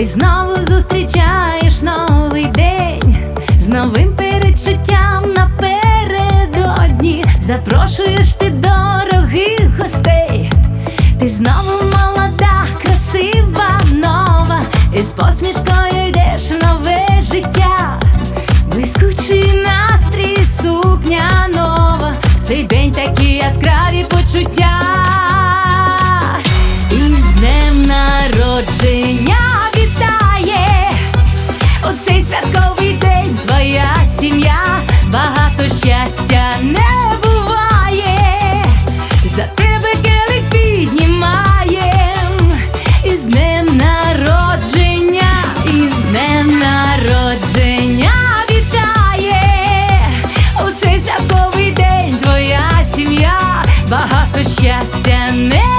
Ти знову зустрічаєш новий день з новим передчуттям напередодні. Запрошуєш ти дорогих гостей. Ти знову молода, красива, нова, і з посмішкою йдеш в нове життя. Блискучий настрій, сукня нова. В цей день такі яскраві почуття. me.